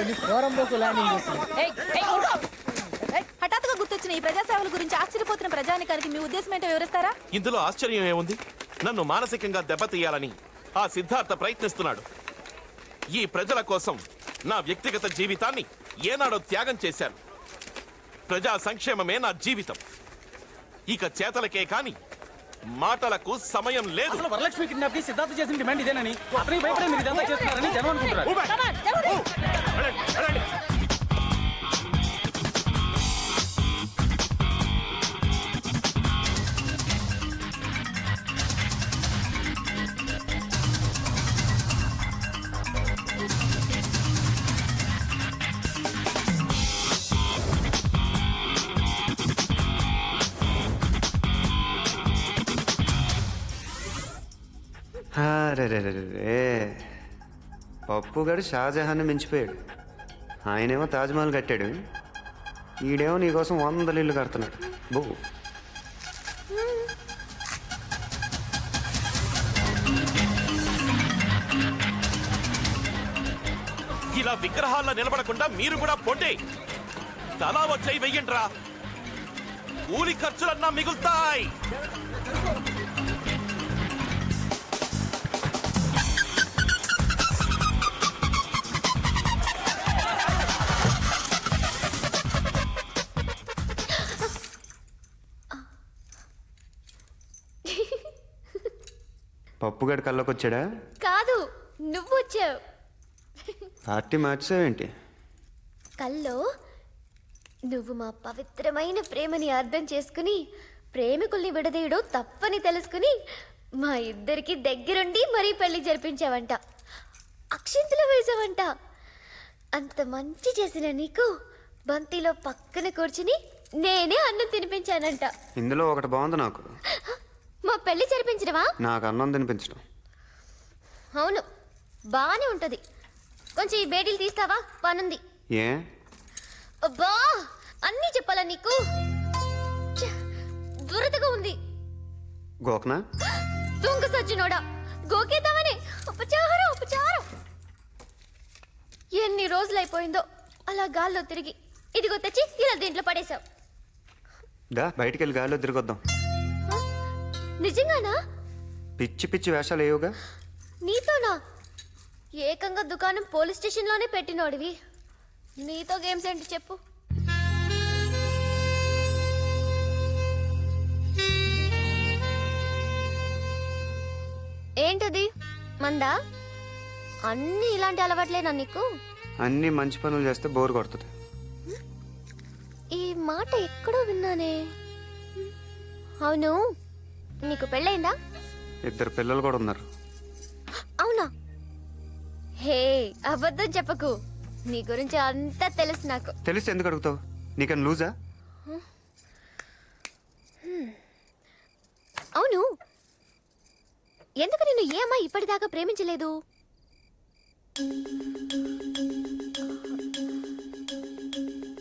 వెళ్ళి ల్యాండింగ్ హఠాత్తుగా గుర్తొచ్చిన ఈ ప్రజా సేవల గురించి ఆశ్చర్యపోతున్న ప్రజానికానికి మీ ఉద్దేశం ఏంటో వివరిస్తారా ఇందులో ఆశ్చర్యం ఏముంది నన్ను మానసికంగా దెబ్బతీయాలని ఆ సిద్ధార్థ ప్రయత్నిస్తున్నాడు ఈ ప్రజల కోసం నా వ్యక్తిగత జీవితాన్ని ఏనాడో త్యాగం చేశాను ప్రజా సంక్షేమమే నా జీవితం ఇక చేతలకే కాని మాటలకు సమయం లేదు వరలక్ష్మి కిడ్నాప్కి సిద్ధార్థ చేసిన డిమాండ్ ఇదేనని అతనికి భయపడే మీరు ఇదంతా చేస్తున్నారని జనం అనుకుంటున్నారు రే పప్పు గడు షాజహాన్ మించిపోయాడు. ఆయనేమో తాజ్మహల్ కట్టాడు. ఈడేమో నీకోసం వందల ఇల్లు కడుతున్నాడు. బో. ఇలా విగ్రహాల్లో నిలబడకుండా మీరు కూడా పొండి. తలా వచ్చాయి వెయ్యండ్రా. కూలి ఖర్చులన్నా మిగులుతాయి. పప్పుగాడు కళ్ళకి వచ్చాడా కాదు నువ్వు వచ్చావు పార్టీ మార్చావేంటి కల్లో నువ్వు మా పవిత్రమైన ప్రేమని అర్థం చేసుకుని ప్రేమికుల్ని విడదీయడం తప్పని తెలుసుకుని మా ఇద్దరికి దగ్గరుండి మరీ పెళ్ళి జరిపించావంట. అక్షింతలు వేసావంట అంత మంచి చేసిన నీకు బంతిలో పక్కన కూర్చుని నేనే అన్నం తినిపించానంట. ఇందులో ఒకటి బాగుంది నాకు. మా పెళ్ళి జరిపించడమా? నాకు అన్నం తినిపించడం. అవును బాగానే ఉంటది. కొంచెం ఈ బేడీలు తీస్తావా? పనుంది. ఏ? అబ్బా అన్నీ చెప్పాలా నీకు? ఛ, దురదగా ఉంది. గోకనా? దొంగ సచ్చినోడా గోకేద్దామని ఉపచారం ఉపచారం ఎన్ని రోజులైపోయిందో అలా గాల్లో తిరిగి. ఇదిగో తెచ్చి ఇలా దీంట్లో పడేశావు. దా బయటికి వెళ్ళి గాలిలో తిరిగొద్దాం? నిజంగానా? పిచ్చి పిచ్చి వేషాలు ఏవుగా నీతోనా? ఏకంగా దుకాణం పోలీస్ స్టేషన్లోనే పెట్టినోడివి. నీతో గేమ్స్ ఏంటి చెప్పు. ఏంటది? మందా? అన్ని ఇలాంటి అలవాట్లేనా నీకు? అన్నీ మంచి పనులు చేస్తే బోర్ కొడుతుంది. ఈ మాట ఎక్కడో విన్నానే. అవును. నీకు పెళ్ళైందా? ఇద్దరు పిల్లలు కూడా ఉన్నారు. అవునా? హే అబద్ధం చెప్పకు. నీ గురించి అంతా తెలుసు నాకు. తెలిసి ఎందుకు అడుగుతావు? నీకని లూజా? అవును. ఎందుకు నిన్ను ఏ అమ్మాయి ఇప్పటిదాకా ప్రేమించలేదు?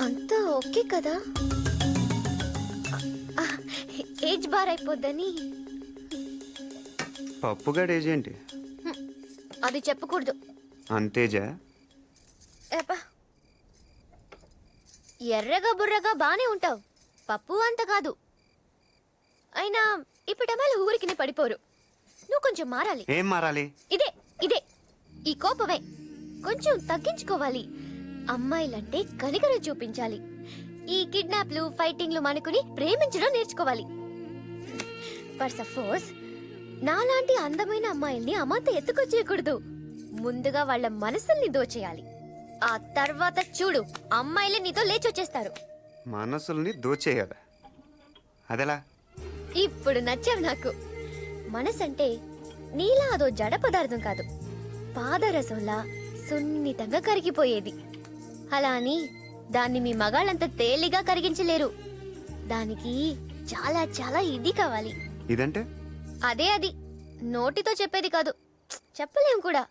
అంతా ఓకే కదా? ఏజ్ బార్ అయిపోద్దని. పప్పుగాడు ఏజ్ ఏంటి? అది చెప్పకూడదు. అంతేజా ఏపా ఎర్రగా బుర్రగా బానే ఉంటావు. పప్పు అంత కాదు. అయినా ఇప్పుడమ్మాయిలు ఊరికి పడిపోరు. నువ్వు కొంచెం మారాలి. ఏం మారాలి? ఇదే ఇదే. ఈ కోపమే కొంచెం తగ్గించుకోవాలి. అమ్మాయిలంటే కనికరం చూపించాలి. ఈ కిడ్నాప్లు ఫైటింగ్లు మనుకుని ప్రేమించడం నేర్చుకోవాలి. ఫర్ సపోజ్ నాలాంటి అందమైన అమ్మాయిల్ని అమాంత ఎత్తుకొచ్చేయకూడదు. ముందుగా వాళ్ళ మనసుల్ని దోచేయాలి. ఆ తర్వాత చూడు అమ్మాయిలే నీతో లేచొచ్చేస్తారు. మనసుల్ని దోచేయాలి. అదెలా? ఇప్పుడు నచ్చావు నాకు. మనసంటే నీలా అదో జడ పదార్థం కాదు. పాదరసంలా సున్నితంగా కరిగిపోయేది. అలా అని దాన్ని మీ మగాళ్ళంత తేలిగా కరిగించలేరు. దానికి చాలా చాలా ఇది కావాలి. ఇదంటే? అదే అది. నోటితో చెప్పేది కాదు! చెప్పలేం కూడా.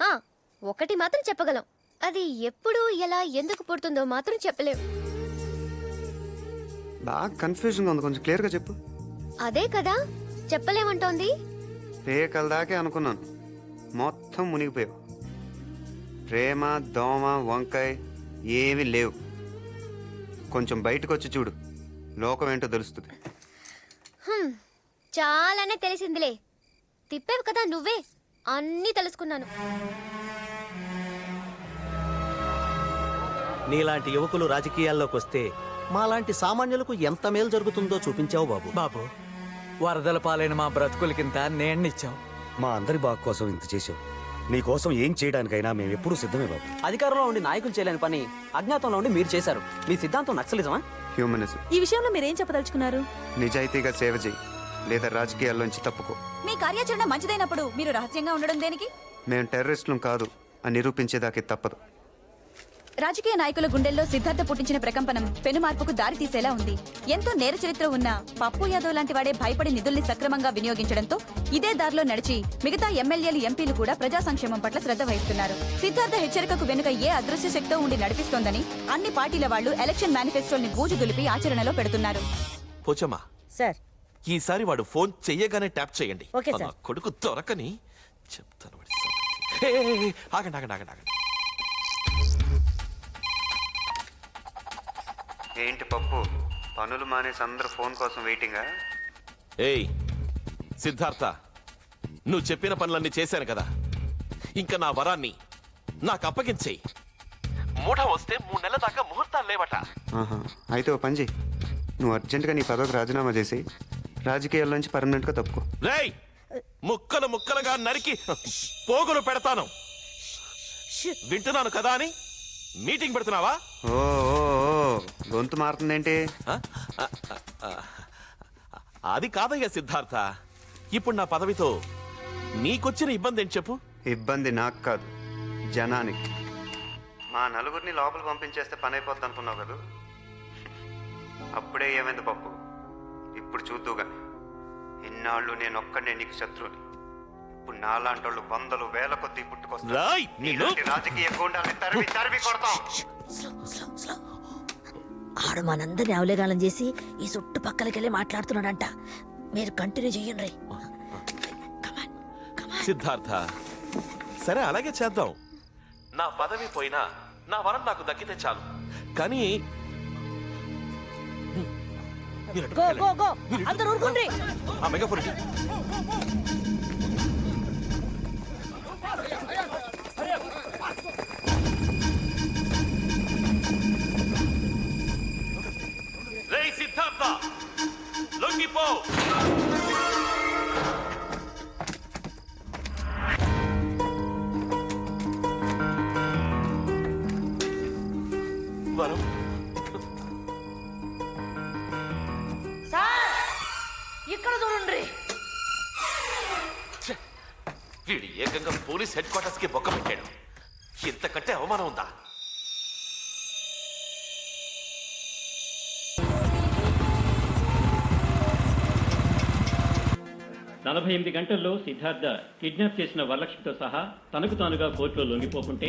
ఆ, ఒకటి మాత్రం చెప్పగలం. అది ఎప్పుడు ఎలా ఎందుకు పుడుతుందో మాత్రం చెప్పలేం. బాగా కన్ఫ్యూజన్గా ఉంది. కొంచెం క్లియర్గా చెప్పు. అదే కదా చెప్పలేమంటోంది. పేకల దాకే అనుకున్నాను. మొత్తం మునిగిపోయావు. ప్రేమ దోమ వంకాయ ఏమీ లేవు. కొంచెం బయటకు వచ్చి చూడు. లోకం ఏంటో తెలుస్తుంది. చాలానే తెలిసిందిలే. తిప్పేవు కదా నువ్వే. అన్నీ తెలుసుకున్నాను. నీలాంటి యువకులు రాజకీయాల్లోకి వస్తే మాలాంటి సామాన్యులకు ఎంత మేలు జరుగుతుందో చూపించావు బాబు. బాబు వరదల పాలైన మా బ్రతుకులకింత నేణ్ణిచ్చాం మా అందరి బాగు కోసం ఇంత చేశావు. నీ కోసం ఏం చేయడానికైనా మేము ఎప్పుడూ సిద్ధమే బాబు. అధికారంలో ఉండి నాయకులు చేయలేని పని అజ్ఞాతంలో ఉండి మీరు చేశారు. మీ సిద్ధాంతం నక్సలిజమా హ్యూమనిజం ఈ విషయంలో మీరేం చెప్పదలుచుకున్నారు? నిజాయితీగా సేవ చేయి. లేదా రాజకీయాల్లోంచి తప్పుకో. మీ కార్యాచరణ మంచిదైనప్పుడు మీరు రహస్యంగా ఉండడం దేనికి? మేము టెర్రరిస్టులం కాదు అని నిరూపించేదాకే తప్పదు. రాజకీయ నాయకుల గుండెల్లో సిద్ధార్థ పుట్టించిన ప్రకంపనం పెను మార్పుకు దారి తీసేలా ఉంది. ఎంతో నేర చరిత్ర ఉన్న పప్పు యాదవ్ లాంటి వాడే భయపడి నిధుల్ని సక్రమంగా వినియోగించడంతో ఇదే దారిలో నడిచి మిగతా ఎమ్మెల్యేలు ఎంపీలు కూడా ప్రజా సంక్షేమం పట్ల శ్రద్ధ వహిస్తున్నారు. సిద్ధార్థ హెచ్చరికకు వెనుక ఏ అదృశ్య శక్తో ఉండి నడిపిస్తోందని అన్ని పార్టీల వాళ్ళు ఎలక్షన్ మేనిఫెస్టోల్ని బూజు దులిపి ఆచరణలో పెడుతున్నారు. సార్ ఈసారి వాడు ఫోన్ చెయ్యగానే ట్యాప్ చేయండి. ఓకే, నా సార్. కొడుకు దొరకని చెప్తాను వాడి. సంగతి. ఆగండి ఆగండి ఆగండి ఆగండి. ఏంటి పప్పు? పనులు మానేసి అందరూ ఫోన్ కోసం వెయిటింగా? ఏయ్ సిద్ధార్థ నువ్వు చెప్పిన పనులన్నీ చేశాను కదా. ఇంకా నా వరాన్ని నాకు అప్పగించేయి. మూఢ వస్తే మూడు నెలల దాకా ముహూర్తాలు లేవట. అయితే ఓ పని చెయ్యి నువ్వు అర్జెంటుగా నీ పదవికి రాజీనామా చేసి రాజకీయాల్లోంచి పర్మనెంట్గా తప్పుకో. రేయ్! ముక్కలు ముక్కలుగా నరికి పోగులు పెడతాను. వింటున్నాను కదా అని మీటింగ్ పెడుతున్నావా? ఓ ఓ, ఓ, గొంతు మారుతుందేంటి? ఆ? ఆ, ఆ, ఆ. అది కాదయ్యా సిద్ధార్థ. ఇప్పుడు నా పదవితో నీకొచ్చిన ఇబ్బంది ఏంటి చెప్పు? ఇబ్బంది నాకు కాదు జనానికి. మా నలుగురిని లోపల పంపించేస్తే పని అయిపోద్ది అనుకున్నావు కదా. అప్పుడే ఏమైంది పప్పు? ఇప్పుడు చూద్దుగా ఇన్నాళ్ళు నేను ఒక్కడే నీకు శత్రువుని. ఇప్పుడు నాలాంటి వాళ్ళు వందలు వేల కొద్దీ పుట్టుకొస్తారు. రాయ్ నిన్ను? ఇలాంటి రాజకీయ గూండాల్ని తరిమి తరిమి కొడతాం. ఆడు మనందరిని అవలేగాలం చేసి ఈ చుట్టుపక్కలకెళ్ళి మాట్లాడుతున్నాడంట. మీరు కంటిన్యూ చెయ్యండి. సిద్ధార్థ సరే అలాగే చేద్దాం. నా పదవి పోయినా నా వరం నాకు దక్కితే చాలు. కానీ అందరూ ఊరుకుండ్రి ఆ మెగాఫోన్ ఇటు. పోలీస్ హెడ్ క్వార్టర్స్కి బొక్క పెట్టాడు. ఇంతకంటే అవమానం ఉందా? నలభై ఎనిమిది గంటల్లో సిద్ధార్థ కిడ్నాప్ చేసిన వరలక్ష్మితో సహా తనకు తానుగా కోర్టులో లొంగిపోకుంటే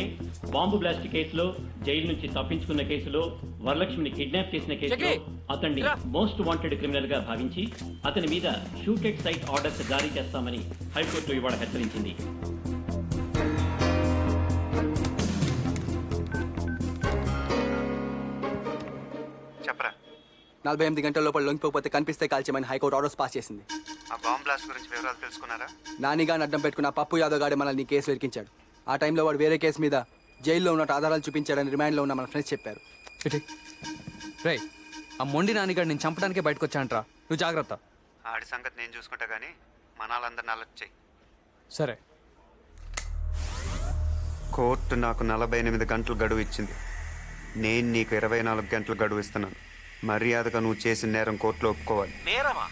బాంబు బ్లాస్ట్ కేసులో జైలు నుంచి తప్పించుకున్న కేసులో వరలక్ష్మిని కిడ్నాప్ చేసిన కేసులో అతన్ని మోస్ట్ వాంటెడ్ క్రిమినల్గా భావించి అతని మీద షూటెడ్ సైట్ ఆర్డర్స్ జారీ చేస్తామని హైకోర్టు ఇవాళ హెచ్చరించింది. నలభై ఎనిమిది గంటల లోపల లొంగిపోతే కనిపిస్తే కాల్చేయమని హైకోర్టు ఆర్డర్స్ పాస్ చేసింది. ఆ బాంబ్ బ్లాస్ట్ గురించి వివరాలు తెలుసుకున్నారా? నానిగాని అడ్డం పెట్టుకున్న పప్పు యాదవ్ గాడి మనల్ని కేసు వెరికించాడు ఆ టైంలో వాడు వేరే కేసు మీద జైల్లో ఉన్నట్టు ఆధారాలు చూపించాడని రిమాండ్లో ఉన్న మన ఫ్రెండ్స్ చెప్పారు. రే ఆ మొండి నానిగాడు నేను చంపడానికే బయటకు వచ్చానంట్రా. నువ్వు జాగ్రత్త. ఆడి సంగతి నేను చూసుకుంటా కానీ మనాలందరిని అలర్ట్ చేయి సరే. కోర్టు నాకు నలభై ఎనిమిది గంటలు గడువు ఇచ్చింది. నేను నీకు ఇరవై నాలుగు గంటలు గడువు ఇస్తున్నాను. మర్యాదగా నువ్వు చేసిన నేరం కోర్టులో ఒప్పుకోవాలి. నేరమా?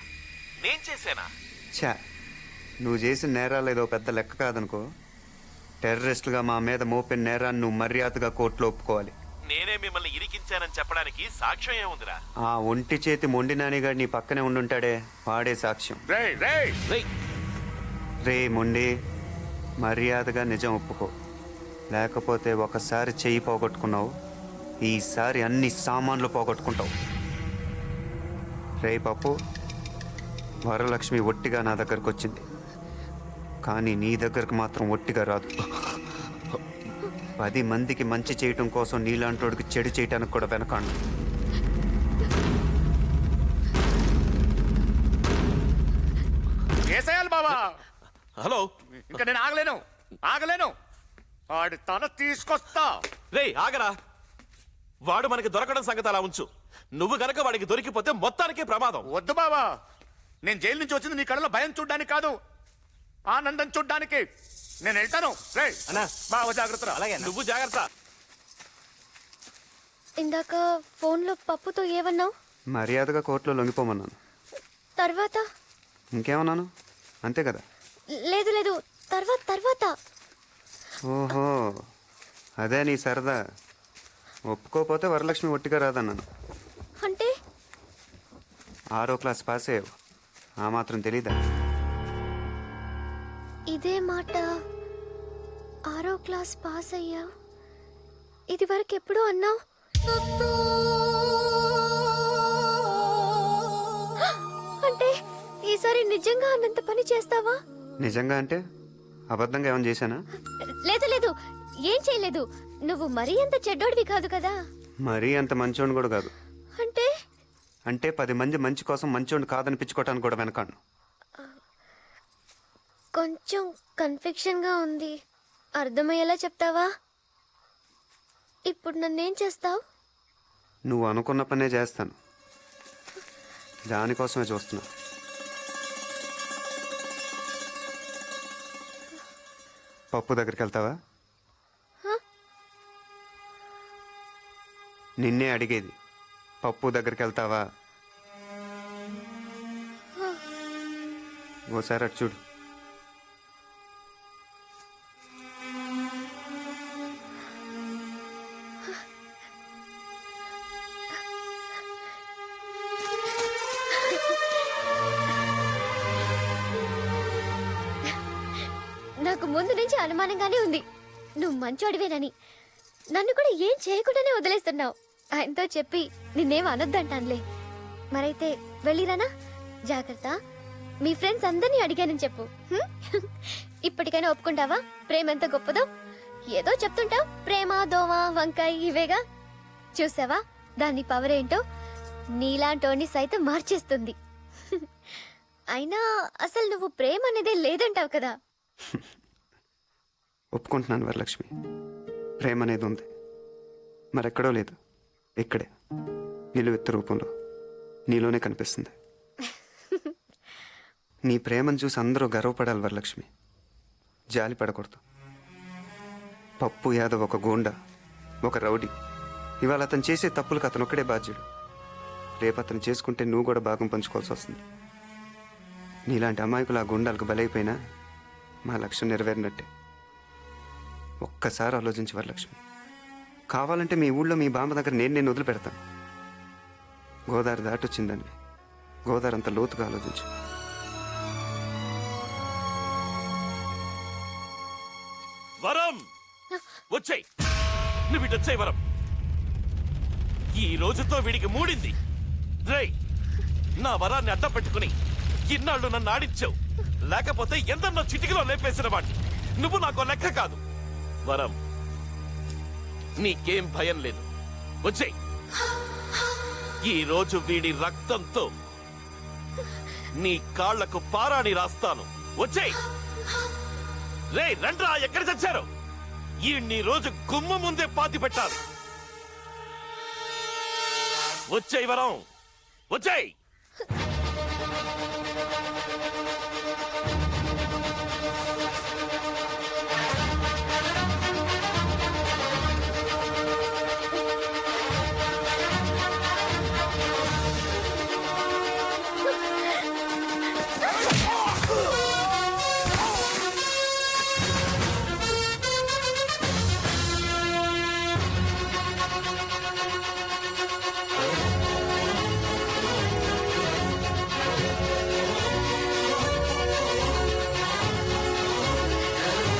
నేను చేశానా ఛా నువ్వు చేసిన నేరాలు ఏదో పెద్ద లెక్క కాదనుకో. టెర్రరిస్టులుగా మా మీద మోపిన నేరాన్ని నువ్వు మర్యాదగా కోర్టులో ఒప్పుకోవాలి. నేనే మిమ్మల్ని ఇరికించానని చెప్పడానికి సాక్ష్యం ఏముందిరా? ఆ ఒంటి చేతి మొండి నానిగాడు నీ పక్కనే ఉండుంటాడే వాడే సాక్ష్యం. రేయ్! రే మొండి మర్యాదగా నిజం ఒప్పుకో. లేకపోతే ఒకసారి చెయ్యి పోగొట్టుకున్నావు ఈసారి అన్ని సామాన్లు పోగొట్టుకుంటావు. రే పప్పు వరలక్ష్మి ఒట్టిగా నా దగ్గరకు వచ్చింది. కానీ నీ దగ్గరకు మాత్రం ఒట్టిగా రాదు. పది మందికి మంచి చేయటం కోసం నీలాంటోడికి చెడు చేయటానికి కూడా వెనకాడు కేసేయాలి బాబా హలో. ఇంకా నేను ఆగలేను. ఆగలేను. ఆడి తల తీసుకొస్తా. రే ఆగరా. వాడు మనకి దొరకడం సంగతి అలా ఉంచు. నువ్వు గనక వాడికి దొరికిపోతే మొత్తానికే ప్రమాదం. వద్దు బాబా నేను జైలు నుంచి వచ్చింది నీ కళ్ళలో భయం చూడ్డానికి కాదు. ఆనందం చూడ్డానికి. నేను వెళ్తాను. రే అన్నా. బావ జాగ్రత్త అలాగే నువ్వు జాగ్రత్త. ఇందాక ఫోన్లో పప్పుతో ఏమన్నావు? మర్యాదగా కోర్టులో లొంగిపోమన్నాను. తర్వాత? ఇంకేమన్నాను? అంతే కదా. లేదు లేదు. తర్వాత తర్వాత. ఓహో. అదే నీ సరదా. ఒప్పుకోపోతే వరలక్ష్మి ఒట్టిగా రాదన్నాను. అంటే ఆరో క్లాస్ పాస్ అయ్యావు. ఆ మాత్రం తెలీదా? ఇదే మాట. ఆరో క్లాస్ పాస్ అయ్యా ఇది వరకు ఎప్పుడు అన్నావు? అంటే ఈసారి నిజంగా అన్నంత పని చేస్తావా? నిజంగా అంటే? అబద్ధంగా ఏమైనా చేశానా? లేదు లేదు. ఏం చేయలేదు. నువ్వు మరీ అంత చెడ్డోడివి కాదు కదా. మరీ అంత మంచోడు కూడా కాదు. అంటే? అంటే పది మంది మంచి కోసం మంచోడు కాదనిపించుకోవటానికి కూడా వెనకాను కొంచెం కన్ఫ్యూషన్గా ఉంది. అర్థమయ్యేలా చెప్తావా? ఇప్పుడు నన్నేం చేస్తావు? నువ్వు అనుకున్న పనే చేస్తాను. దానికోసమే చూస్తున్నా. పప్పు దగ్గరికి వెళ్తావా నిన్నే అడిగేది. పప్పు దగ్గరికి వెళ్తావా ఓసారి అటు చూడు. నాకు ముందు నుంచి అనుమానంగానే ఉంది. నువ్వు మంచోడివేనని. నన్ను కూడా ఏం చేయకుండానే వదిలేస్తున్నావు. ఆయనతో చెప్పి నిన్నేం అనొద్దంటానులే. మరైతే వెళ్ళిరానా జాగ్రత్త. మీ ఫ్రెండ్స్ అందరినీ అడిగానని చెప్పు. హ్మ్? ఇప్పటికైనా ఒప్పుకుంటావా? ప్రేమ ఎంత గొప్పదో? ఏదో చెప్తుంటావు. ప్రేమ దోమ వంకాయ ఇవేగా? చూసావా? దాని పవర్ ఏంటో? నీలాంటోని సైతం మార్చేస్తుంది. అయినా అసలు నువ్వు ప్రేమ అనేదే లేదంటావు కదా. ఒప్పుకుంటున్నాను వరలక్ష్మి. ప్రేమ అనేది ఉంది. మరెక్కడో లేదు. ఇక్కడే. నిలువెత్తు రూపంలో. నీలోనే కనిపిస్తుంది. నీ ప్రేమను చూసి అందరూ గర్వపడాలి వరలక్ష్మి. జాలి పడకూడదు. పప్పు యాదవ్ ఒక గోండా ఒక రౌడీ. ఇవాళ అతను చేసే తప్పులకు అతను ఒక్కడే బాధ్యుడు. రేపు అతను చేసుకుంటే నువ్వు కూడా భాగం పంచుకోవాల్సి వస్తుంది. నీలాంటి అమాయకులు ఆ గుండాలకు బలైపోయినా మా లక్ష్యం నెరవేరినట్టే. ఒక్కసారి ఆలోచించి వరలక్ష్మి. కావాలంటే మీ ఊళ్ళో మీ బామ్మ దగ్గర నేను నేను వదిలిపెడతాను. గోదావరి దాటొచ్చిందండి. గోదావరి అంత లోతుగా ఆలోచించు. వరం! వచ్చాయి! నువ్వు ఇటు వచ్చాయి వరం. ఈ రోజుతో వీడికి మూడింది. రే నా వరాన్ని అడ్డం పెట్టుకుని ఇన్నాళ్ళు నన్ను ఆడించావు. లేకపోతే ఎందన్నో చిటికలో లేపేసిన వాడిని. నువ్వు నాకు లెక్క కాదు. వరం. నీకేం భయం లేదు. వచ్చేయ్. ఈ రోజు వీడి రక్తంతో నీ కాళ్ళకు పారాణి రాస్తాను. వచ్చేయ్. రే రండ్రా ఎక్కడ చచ్చారు ఈ రోజు గుమ్మ ముందే పాతి పెట్టాలి. వచ్చేయ్ వరం. వచ్చేయ్.